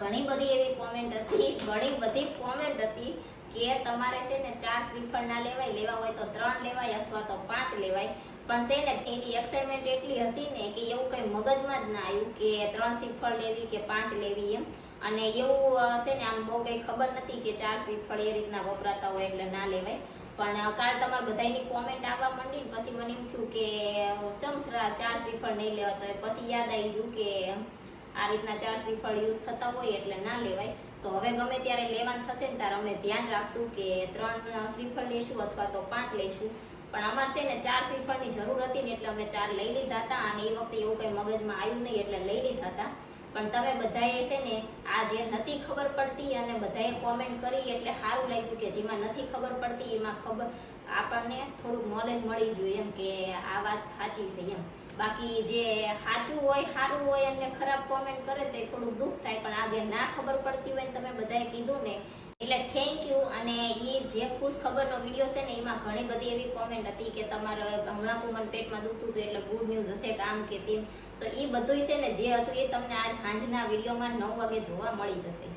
ઘણી બધી એવી કોમેન્ટ હતી, ઘણી બધી કોમેન્ટ હતી કે તમારે છે ને ચાર શ્રીફળ ના લેવાય, લેવા હોય તો ત્રણ લેવાય અથવા તો પાંચ લેવાય. પણ છે ને એની એક્સાઇટમેન્ટ એટલી હતી ને કે એવું કઈ મગજમાં જ ના આવ્યું કે ત્રણ શ્રીફળ લેવી કે પાંચ લેવી એમ. અને એવું છે ને આમ બહુ કઈ ખબર નથી કે ચાર શ્રીફળ એ રીતના વપરાતા હોય એટલે ના લેવાય. પણ કાલ તમારે બધાની કોમેન્ટ આવવા માંડી ને પછી મને એમ થયું કે ચમસરા ચાર શ્રીફળ નહીં લેવા તો પછી યાદ આવી ગયું કે આ રીતના ચાર શ્રીફળ યુઝ થતા હોય એટલે ના લેવાય. તો હવે ગમે ત્યારે લેવાનું થશે ને ત્યારે અમે ધ્યાન રાખશું કે ત્રણ શ્રીફળ લઈશું અથવા તો પાંચ લઈશું પણ અમારે છે ને ચાર શ્રીફળની જરૂર હતી ને એટલે અમે ચાર લઈ લીધા હતા અને એ વખતે એવું કંઈ મગજમાં આવ્યું નહીં એટલે લઈ લીધા હતા. પણ તમે બધાએ છે ને આ જે નથી ખબર પડતી અને બધાએ કોમેન્ટ કરી એટલે સારું લાગ્યું કે જેમાં નથી ખબર પડતી એમાં ખબર આપણને થોડુંક નોલેજ મળી જોઈએ એમ કે આ વાત સાચી છે એમ. બાકી જે સાચું હોય, સારું હોય અને ખરાબ કોમેન્ટ કરે તે થોડુંક દુઃખ થાય, પણ આ જે ના ખબર પડતી હોય ને તમે બધાએ કીધું ને, એટલે થેન્ક યુ અને એ જે ખુશ ખબરનો વીડિયો છે ને, એમાં ઘણી બધી એવી કોમેન્ટ હતી કે તમારે હમણાં કુમન પેટમાં દુખતું હતું, એટલે ગુડ ન્યૂઝ હશે કામ કે તેમ. તો એ બધું છે ને, જે હતું એ તમને આજ સાંજના વિડીયોમાં નવ વાગે જોવા મળી જશે.